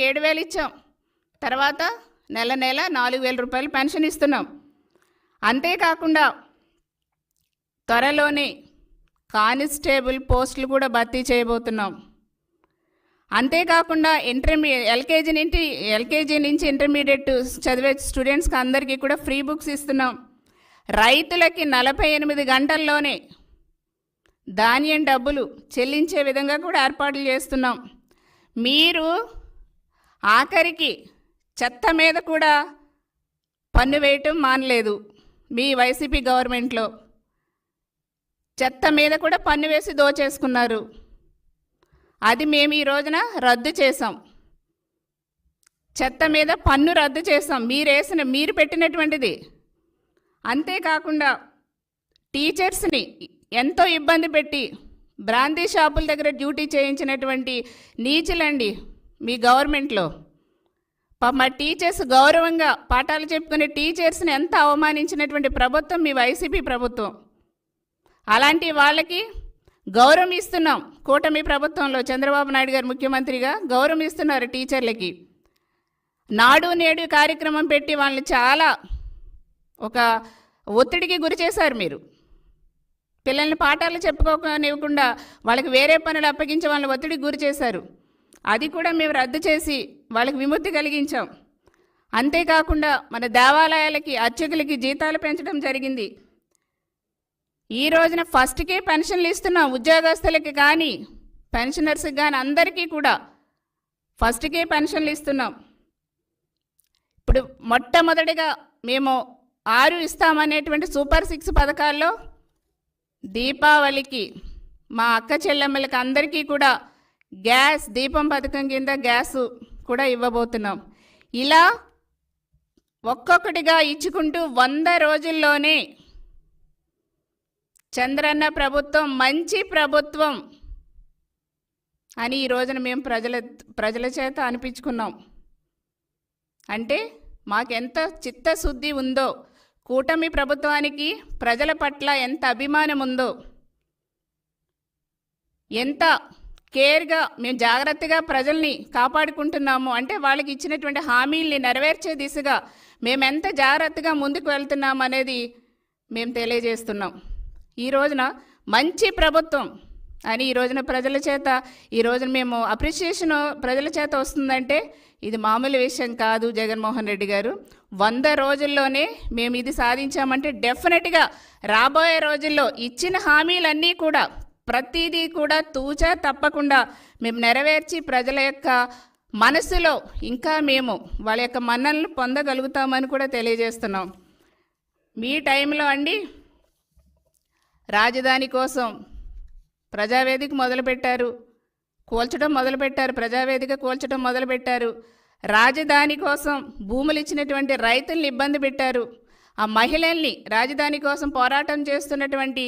ఏడు వేలు ఇచ్చాం. తర్వాత నెల నెల నాలుగు వేల రూపాయలు పెన్షన్ ఇస్తున్నాం. అంతేకాకుండా త్వరలోనే కానిస్టేబుల్ పోస్టులు కూడా భర్తీ చేయబోతున్నాం. అంతేకాకుండా ఇంటర్మీ ఎల్కేజీ నుంచి ఎల్కేజీ నుంచి ఇంటర్మీడియట్ చదివే స్టూడెంట్స్కి అందరికీ కూడా ఫ్రీ బుక్స్ ఇస్తున్నాం. రైతులకి నలభై ఎనిమిది గంటల్లోనే ధాన్యం డబ్బులు చెల్లించే విధంగా కూడా ఏర్పాట్లు చేస్తున్నాం. మీరు ఆఖరికి చెత్త మీద కూడా పన్ను వేయటం మానలేదు. మీ వైసీపీ గవర్నమెంట్లో చెత్త మీద కూడా పన్ను వేసి దోచేసుకున్నారు. అది మేము ఈ రోజున రద్దు చేసాం చెత్త మీద పన్ను రద్దు చేసాం మీరేసిన మీరు పెట్టినటువంటిది. అంతేకాకుండా టీచర్స్ని ఎంతో ఇబ్బంది పెట్టి బ్రాందీ షాపుల దగ్గర డ్యూటీ చేయించినటువంటి నీచులండి మీ గవర్నమెంట్లో. మా టీచర్స్ గౌరవంగా పాఠాలు చెప్పుకునే టీచర్స్ని ఎంత అవమానించినటువంటి ప్రభుత్వం మీ వైసీపీ ప్రభుత్వం. అలాంటి వాళ్ళకి గౌరవం ఇస్తున్నాం కూటమి ప్రభుత్వంలో చంద్రబాబు నాయుడు గారు ముఖ్యమంత్రిగా గౌరవం ఇస్తున్నారు టీచర్లకి. నాడు నేడు కార్యక్రమం పెట్టి వాళ్ళని చాలా ఒక ఒత్తిడికి గురి చేశారు మీరు. పిల్లల్ని పాఠాలు చెప్పుకోనివ్వకుండా వాళ్ళకి వేరే పనులు అప్పగించి వాళ్ళని ఒత్తిడికి గురి చేశారు. అది కూడా మేము రద్దు చేసి వాళ్ళకి విముక్తి కలిగించాం. అంతేకాకుండా మన దేవాలయాలకి అర్చకులకి జీతాలు పెంచడం జరిగింది. ఈ రోజున ఫస్ట్కే పెన్షన్లు ఇస్తున్నాం ఉద్యోగస్తులకి కానీ పెన్షనర్స్కి కానీ అందరికీ కూడా ఫస్ట్కే పెన్షన్లు ఇస్తున్నాం. ఇప్పుడు మొట్టమొదటిగా మేము ఆరు ఇస్తామనేటువంటి సూపర్ సిక్స్ పథకాల్లో దీపావళికి మా అక్క చెల్లెమ్మలకి అందరికీ కూడా గ్యాస్ దీపం పథకం కింద గ్యాస్ కూడా ఇవ్వబోతున్నాం. ఇలా ఒక్కొక్కటిగా ఇచ్చుకుంటూ వంద రోజుల్లోనే చంద్రన్న ప్రభుత్వం మంచి ప్రభుత్వం అని ఈ రోజున మేము ప్రజల ప్రజల చేత అనిపించుకున్నాం. అంటే మాకెంత చిత్తశుద్ధి ఉందో కూటమి ప్రభుత్వానికి ప్రజల పట్ల ఎంత అభిమానం ఉందో ఎంత కేర్గా మేము జాగ్రత్తగా ప్రజల్ని కాపాడుకుంటున్నాము. అంటే వాళ్ళకి ఇచ్చినటువంటి హామీల్ని నెరవేర్చే దిశగా మేము ఎంత జాగ్రత్తగా ముందుకు వెళ్తున్నాం అనేది మేము తెలియజేస్తున్నాం. ఈ రోజున మంచి ప్రభుత్వం అని ఈ రోజున ప్రజల చేత ఈ రోజున మేము అప్రిషియేషన్ ప్రజల చేత వస్తుందంటే ఇది మామూలు విషయం కాదు జగన్మోహన్ రెడ్డి గారు. వంద రోజుల్లోనే మేము ఇది సాధించామంటే డెఫినెట్గా రాబోయే రోజుల్లో ఇచ్చిన హామీలన్నీ కూడా ప్రతిదీ కూడా తూచా తప్పకుండా మేము నెరవేర్చి ప్రజల యొక్క మనసులో ఇంకా మేము వాళ్ళ యొక్క మన్నలను పొందగలుగుతామని కూడా తెలియజేస్తున్నాం. మీ టైంలో అండి రాజధాని కోసం ప్రజావేదిక మొదలుపెట్టారు. కూల్చడం మొదలుపెట్టారు. ప్రజావేదిక కూల్చడం మొదలుపెట్టారు. రాజధాని కోసం భూములు ఇచ్చినటువంటి రైతుల్ని ఇబ్బంది పెట్టారు. ఆ మహిళల్ని రాజధాని కోసం పోరాటం చేస్తున్నటువంటి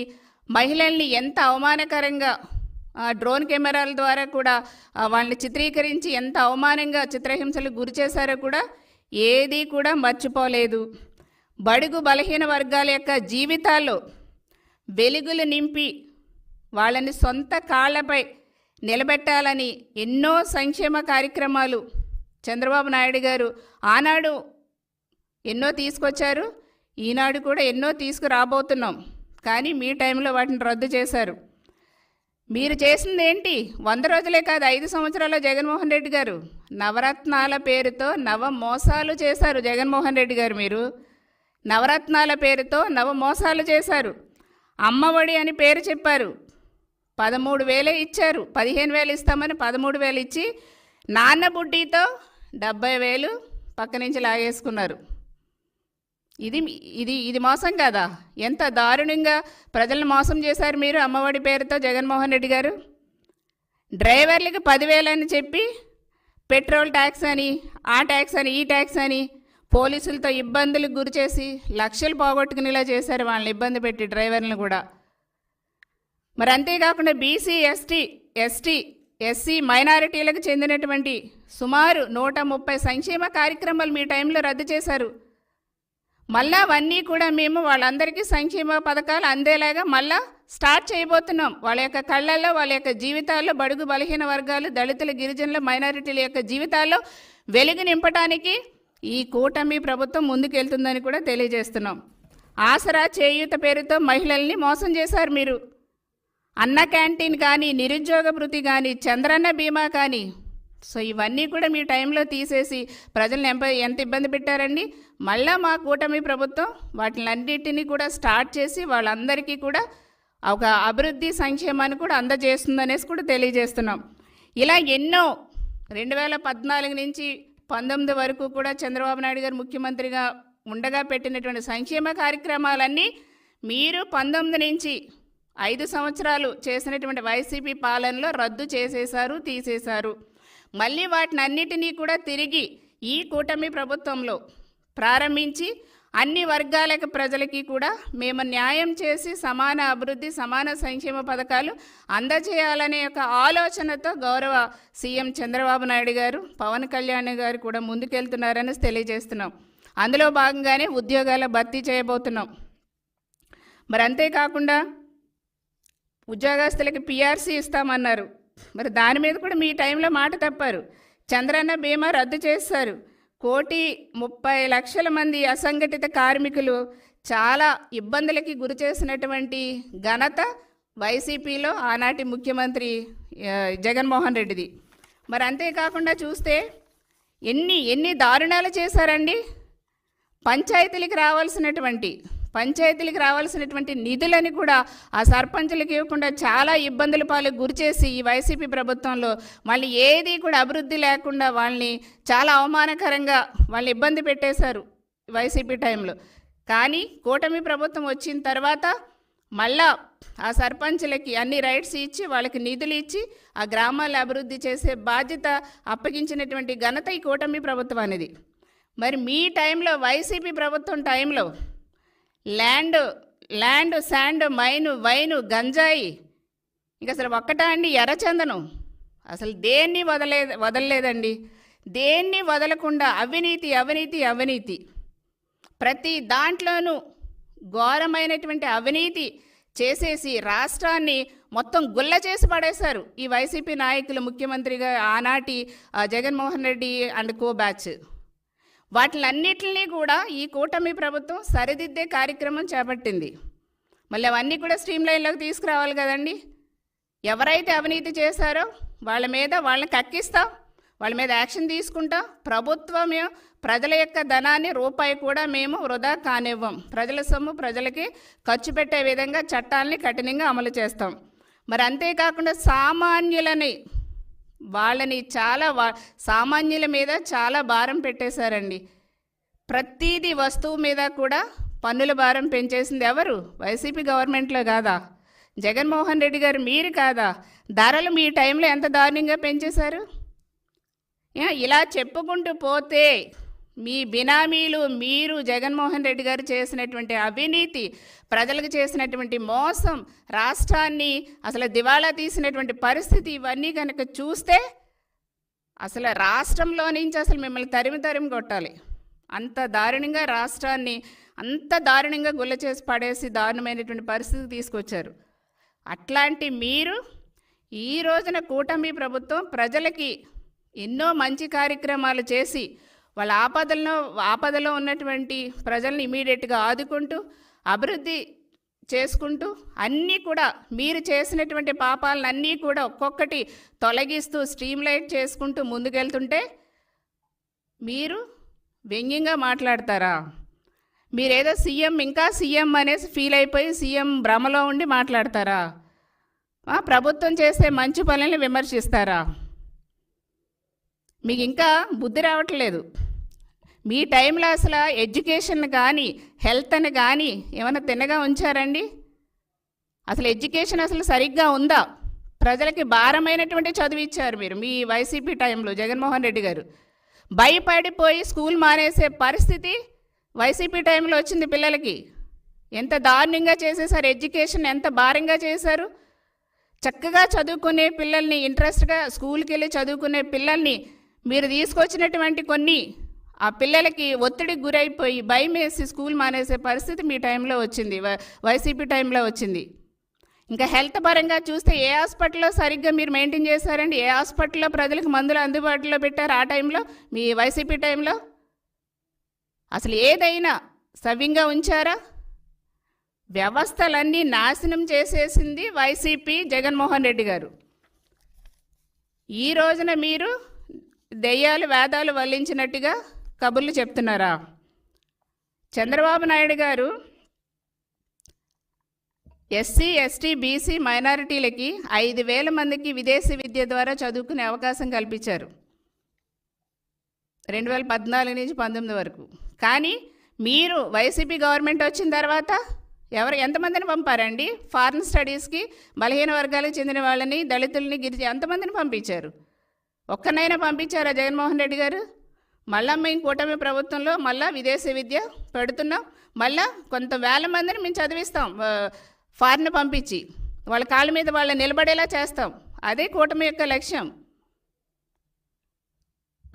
మహిళల్ని ఎంత అవమానకరంగా ఆ డ్రోన్ కెమెరాల ద్వారా కూడా వాళ్ళని చిత్రీకరించి ఎంత అవమానంగా చిత్రహింసలకు గురి చేశారో కూడా ఏదీ కూడా మర్చిపోలేదు. బడుగు బలహీన వర్గాల యొక్క జీవితాల్లో వెలుగులు నింపి వాళ్ళని సొంత కాళ్ళపై నిలబెట్టాలని ఎన్నో సంక్షేమ కార్యక్రమాలు చంద్రబాబు నాయుడు గారు ఆనాడు ఎన్నో తీసుకొచ్చారు ఈనాడు కూడా ఎన్నో తీసుకురాబోతున్నాం. కానీ మీ టైంలో వాటిని రద్దు చేశారు. మీరు చేసింది ఏంటి? వంద రోజులే కాదు ఐదు సంవత్సరాల జగన్మోహన్ రెడ్డి గారు. నవరత్నాల పేరుతో నవ మోసాలు చేశారు జగన్మోహన్ రెడ్డి గారు మీరు. నవరత్నాల పేరుతో నవ మోసాలు చేశారు. అమ్మఒడి అని పేరు చెప్పారు. పదమూడు వేలే ఇచ్చారు. పదిహేను వేలు ఇస్తామని పదమూడు వేలు ఇచ్చి నాన్న బుడ్డీతో డెబ్బై వేలు పక్క నుంచి లాగేసుకున్నారు. ఇది ఇది ఇది మోసం కదా? ఎంత దారుణంగా ప్రజలను మోసం చేశారు మీరు అమ్మఒడి పేరుతో జగన్మోహన్ రెడ్డి గారు? డ్రైవర్లకి పదివేలని చెప్పి పెట్రోల్ ట్యాక్స్ అని ఆ ట్యాక్స్ అని ఈ ట్యాక్స్ అని పోలీసులతో ఇబ్బందులకు గురిచేసి లక్షలు పోగొట్టుకునేలా చేశారు వాళ్ళని ఇబ్బంది పెట్టి డ్రైవర్లను కూడా. మరి అంతేకాకుండా బీసీ ఎస్టీ ఎస్టీ ఎస్సీ మైనారిటీలకు చెందినటువంటి సుమారు నూట ముప్పై సంక్షేమ కార్యక్రమాలు మీ టైంలో రద్దు చేశారు. మళ్ళా అవన్నీ కూడా మేము వాళ్ళందరికీ సంక్షేమ పథకాలు అందేలాగా మళ్ళా స్టార్ట్ చేయబోతున్నాం. వాళ్ళ యొక్క కళ్ళల్లో వాళ్ళ యొక్క జీవితాల్లో బడుగు బలహీన వర్గాలు దళితుల గిరిజనుల మైనారిటీల యొక్క జీవితాల్లో వెలుగు నింపడానికి ఈ కూటమి ప్రభుత్వం ముందుకెళ్తుందని కూడా తెలియజేస్తున్నాం. ఆసరా చేయూత పేరుతో మహిళల్ని మోసం చేశారు మీరు. అన్న క్యాంటీన్ కానీ నిరుద్యోగ భృతి కానీ చంద్రన్న బీమా కానీ సో ఇవన్నీ కూడా మీ టైంలో తీసేసి ప్రజల్ని ఎంప ఎంత ఇబ్బంది పెట్టారండి? మళ్ళా మా కూటమి ప్రభుత్వం వాటిలన్నిటినీ కూడా స్టార్ట్ చేసి వాళ్ళందరికీ కూడా ఒక అభివృద్ధి సంక్షేమాన్ని కూడా అందజేస్తుందనేసి కూడా తెలియజేస్తున్నాం. ఇలా ఎన్నో రెండు వేల పద్నాలుగు నుంచి పంతొమ్మిది వరకు కూడా చంద్రబాబు నాయుడు గారు ముఖ్యమంత్రిగా ఉండగా పెట్టినటువంటి సంక్షేమ కార్యక్రమాలన్నీ మీరు పంతొమ్మిది నుంచి ఐదు సంవత్సరాలు చేసినటువంటి వైసీపీ పాలనలో రద్దు చేసేశారు తీసేశారు. మళ్ళీ వాటిని అన్నిటినీ కూడా తిరిగి ఈ కూటమి ప్రభుత్వంలో ప్రారంభించి అన్ని వర్గాలకు ప్రజలకి కూడా మేము న్యాయం చేసి సమాన అభివృద్ధి సమాన సంక్షేమ పథకాలు అందజేయాలనే ఒక ఆలోచనతో గౌరవ సీఎం చంద్రబాబు నాయుడు గారు పవన్ కళ్యాణ్ గారు కూడా ముందుకెళ్తున్నారని తెలియజేస్తున్నాం. అందులో భాగంగానే ఉద్యోగాల భర్తీ చేయబోతున్నాం. మరి అంతేకాకుండా ఉద్యోగస్తులకి పిఆర్సీ ఇస్తామన్నారు. మరి దాని మీద కూడా మీ టైంలో మాట తప్పారు. చంద్రన్న బీమా రద్దు చేశారు కోటి ముప్పై లక్షల మంది అసంఘటిత కార్మికులు చాలా ఇబ్బందులకి గురి చేసినటువంటి ఘనత వైసీపీలో ఆనాటి ముఖ్యమంత్రి జగన్మోహన్ రెడ్డిది. మరి అంతేకాకుండా చూస్తే ఎన్ని ఎన్ని దారుణాలు చేశారండి. పంచాయతీలకు రావాల్సినటువంటి పంచాయతీలకు రావాల్సినటువంటి నిధులని కూడా ఆ సర్పంచులకు ఇవ్వకుండా చాలా ఇబ్బందుల పాలు గురిచేసి ఈ వైసీపీ ప్రభుత్వంలో మళ్ళీ ఏది కూడా అభివృద్ధి లేకుండా వాళ్ళని చాలా అవమానకరంగా వాళ్ళని ఇబ్బంది పెట్టేశారు వైసీపీ టైంలో. కానీ కూటమి ప్రభుత్వం వచ్చిన తర్వాత మళ్ళా ఆ సర్పంచులకి అన్ని రైట్స్ ఇచ్చి వాళ్ళకి నిధులు ఇచ్చి ఆ గ్రామాల అభివృద్ధి చేసే బాధ్యత అప్పగించినటువంటి ఘనత ఈ కూటమి ప్రభుత్వం అనేది. మరి మీ టైంలో వైసీపీ ప్రభుత్వం టైంలో land land sand mine wine గంజాయి. ఇంకా అసలు ఒక్కటా అండి ఎర్రచందనం. అసలు దేన్ని వదలే వదలలేదండి. దేన్ని వదలకుండా అవినీతి అవినీతి అవినీతి. ప్రతి దాంట్లోనూ ఘోరమైనటువంటి అవినీతి చేసేసి రాష్ట్రాన్ని మొత్తం గుల్ల చేసి పడేశారు ఈ వైసీపీ నాయకులు ముఖ్యమంత్రిగా ఆనాటి Jaganmohan Reddy and co batch వాటిలన్నిటిని కూడా ఈ కూటమి ప్రభుత్వం సరిదిద్దే కార్యక్రమం చేపట్టింది. మళ్ళీ అవన్నీ కూడా స్ట్రీమ్ లైన్లోకి తీసుకురావాలి కదండి. ఎవరైతే అవినీతి చేశారో వాళ్ళ మీద వాళ్ళని కక్కిస్తాం వాళ్ళ మీద యాక్షన్ తీసుకుంటాం. ప్రభుత్వం ప్రజల యొక్క ధనాన్ని రూపాయి కూడా మేము వృధా కానివ్వం. ప్రజల సొమ్ము ప్రజలకి ఖర్చు పెట్టే విధంగా చట్టాలని కఠినంగా అమలు చేస్తాం. మరి అంతేకాకుండా సామాన్యులని వాళ్ళని చాలా వా సామాన్యుల మీద చాలా భారం పెట్టేశారండి. ప్రతీది వస్తువు మీద కూడా పన్నుల భారం పెంచేసింది ఎవరు? వైసీపీ గవర్నమెంట్లో కాదా? జగన్మోహన్ రెడ్డి గారు మీరు కాదా? ధరలు మీ టైంలో ఎంత దారుణంగా పెంచేశారు? ఇలా చెప్పుకుంటూ పోతే మీ బినామీలు మీరు జగన్మోహన్ రెడ్డి గారు చేసినటువంటి అవినీతి ప్రజలకు చేసినటువంటి మోసం రాష్ట్రాన్ని అసలు దివాళా తీసినటువంటి పరిస్థితి ఇవన్నీ కనుక చూస్తే అసలు రాష్ట్రంలో నుంచి అసలు మిమ్మల్ని తరిమి తరిమి కొట్టాలి. అంత దారుణంగా రాష్ట్రాన్ని అంత దారుణంగా గుల్ల చేసి పడేసి దారుణమైనటువంటి పరిస్థితి తీసుకొచ్చారు. అట్లాంటి మీరు ఈ రోజున కూటమి ప్రభుత్వం ప్రజలకి ఎన్నో మంచి కార్యక్రమాలు చేసి వాళ్ళ ఆపదలను ఆపదలో ఉన్నటువంటి ప్రజల్ని ఇమీడియట్గా ఆదుకుంటూ అభివృద్ధి చేసుకుంటూ అన్నీ కూడా మీరు చేసినటువంటి పాపాలన్నీ అన్నీ కూడా ఒక్కొక్కటి తొలగిస్తూ స్ట్రీమ్లైట్ చేసుకుంటూ ముందుకెళ్తుంటే మీరు వ్యంగ్యంగా మాట్లాడతారా? మీరేదో సీఎం ఇంకా సీఎం అనేసి ఫీల్ అయిపోయి సీఎం భ్రమలో ఉండి మాట్లాడతారా? ప్రభుత్వం చేసే మంచి పనులను విమర్శిస్తారా? మీకు ఇంకా బుద్ధి రావట్లేదు. మీ టైంలో అసలు ఎడ్యుకేషన్ కానీ హెల్త్ అని కానీ ఏమైనా తిన్నగా ఉంచారండి? అసలు ఎడ్యుకేషన్ అసలు సరిగ్గా ఉందా? ప్రజలకి భారమైనటువంటి చదువు ఇచ్చారు మీరు మీ వైసీపీ టైంలో జగన్మోహన్ రెడ్డి గారు. భయపడిపోయి స్కూల్ మానేసే పరిస్థితి వైసీపీ టైంలో వచ్చింది పిల్లలకి. ఎంత దారుణంగా చేసేసారు ఎడ్యుకేషన్ ఎంత భారంగా చేశారు. చక్కగా చదువుకునే పిల్లల్ని ఇంట్రెస్ట్గా స్కూల్కి వెళ్ళి చదువుకునే పిల్లల్ని మీరు తీసుకొచ్చినటువంటి కొన్ని ఆ పిల్లలకి ఒత్తిడికి గురైపోయి భయం వేసి స్కూల్ మానేసే పరిస్థితి మీ టైంలో వచ్చింది వైసీపీ టైంలో వచ్చింది. ఇంకా హెల్త్ పరంగా చూస్తే ఏ హాస్పిటల్లో సరిగ్గా మీరు మెయింటైన్ చేశారండి? ఏ హాస్పిటల్లో ప్రజలకు మందులు అందుబాటులో పెట్టారు ఆ టైంలో? మీ వైసీపీ టైంలో? అసలు ఏదైనా సవ్యంగా ఉంచారా? వ్యవస్థలన్నీ నాశనం చేసేసింది వైసీపీ జగన్మోహన్ రెడ్డి గారు. ఈ రోజున మీరు దెయ్యాలు వేదాలు వల్లించినట్టుగా కబుర్లు చెప్తున్నారా? చంద్రబాబు నాయుడు గారు ఎస్సీ ఎస్టీ బీసీ మైనారిటీలకి ఐదు వేల మందికి విదేశీ విద్య ద్వారా చదువుకునే అవకాశం కల్పించారు. రెండు వేల పద్నాలుగు నుంచి పంతొమ్మిది వరకు. కానీ మీరు వైసీపీ గవర్నమెంట్ వచ్చిన తర్వాత ఎవరు ఎంతమందిని పంపారండి? ఫారెన్ స్టడీస్కి బలహీన వర్గాలకు చెందిన వాళ్ళని దళితుల్ని గిరిజ ఎంతమందిని పంపించారు? ఒక్కనైనా పంపించారా జగన్మోహన్ రెడ్డి గారు? మళ్ళా మేము కూటమి ప్రభుత్వంలో మళ్ళా విదేశీ విద్య పెడుతున్నాం. మళ్ళా కొంత వేల మందిని మేము చదివిస్తాం. ఫారిన్ పంపించి వాళ్ళ కాళ్ళ మీద వాళ్ళ నిలబడేలా చేస్తాం. అదే కూటమి యొక్క లక్ష్యం.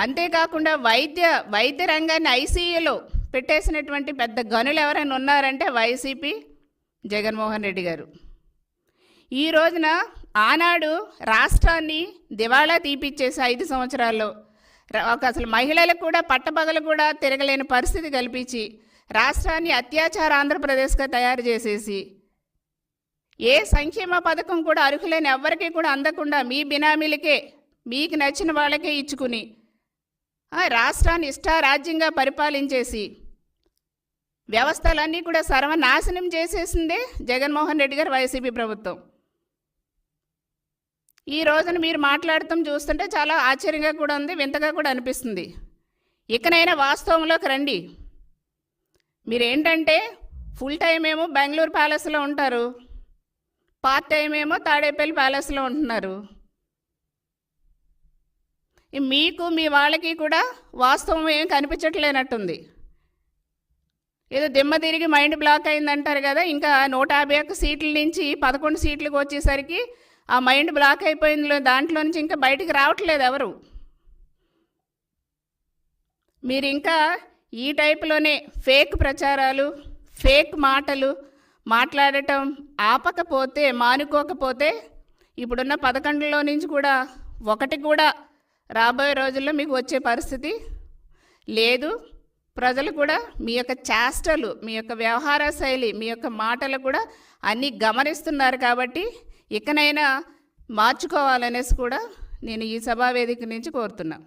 అంతేకాకుండా వైద్య వైద్య రంగాన్ని ఐసీయూలో పెట్టేసినటువంటి పెద్ద గనులు ఎవరైనా ఉన్నారంటే వైసీపీ జగన్మోహన్ రెడ్డి గారు. ఈ రోజున ఆనాడు రాష్ట్రాన్ని దివాళా తీపిచ్చేసి ఐదు సంవత్సరాల్లో అసలు మహిళలకు కూడా పట్టపగలు కూడా తిరగలేని పరిస్థితి కల్పించి రాష్ట్రాన్ని అత్యాచార ఆంధ్రప్రదేశ్గా తయారు చేసేసి ఏ సంక్షేమ పథకం కూడా అర్హులైన ఎవ్వరికీ కూడా అందకుండా మీ బినామీలకే మీకు నచ్చిన వాళ్ళకే ఇచ్చుకుని రాష్ట్రాన్ని ఇష్టారాజ్యంగా పరిపాలించేసి వ్యవస్థలన్నీ కూడా సర్వనాశనం చేసేసిందే జగన్మోహన్ రెడ్డి గారు వైసీపీ ప్రభుత్వం. ఈ రోజున మీరు మాట్లాడటం చూస్తుంటే చాలా ఆశ్చర్యంగా కూడా ఉంది వింతగా కూడా అనిపిస్తుంది. ఇకనైనా వాస్తవంలోకి రండి. మీరేంటంటే ఫుల్ టైం ఏమో బెంగళూరు ప్యాలెస్లో ఉంటారు పార్ట్ టైం ఏమో తాడేపల్లి ప్యాలెస్లో ఉంటున్నారు. మీకు మీ వాళ్ళకి కూడా వాస్తవం ఏం కనిపించట్లేనట్టుంది. ఏదో దిమ్మ తిరిగి మైండ్ బ్లాక్ అయిందంటారు కదా ఇంకా నూట యాభై ఒక్క సీట్ల నుంచి పదకొండు సీట్లకు వచ్చేసరికి ఆ మైండ్ బ్లాక్ అయిపోయిందిలో దాంట్లో నుంచి ఇంకా బయటికి రావట్లేదు ఎవరు. మీరు ఇంకా ఈ టైపులోనే ఫేక్ ప్రచారాలు ఫేక్ మాటలు మాట్లాడటం ఆపకపోతే మానుకోకపోతే ఇప్పుడున్న పదకొండులో నుంచి కూడా ఒకటి కూడా రాబోయే రోజుల్లో మీకు వచ్చే పరిస్థితి లేదు. ప్రజలు కూడా మీ యొక్క చేష్టలు మీ యొక్క వ్యవహార శైలి మీ యొక్క మాటలు కూడా అన్నీ గమనిస్తున్నారు కాబట్టి ఇకనైనా మార్చుకోవాలనేసి కూడా నేను ఈ సభా వేదిక నుంచి కోరుతున్నాను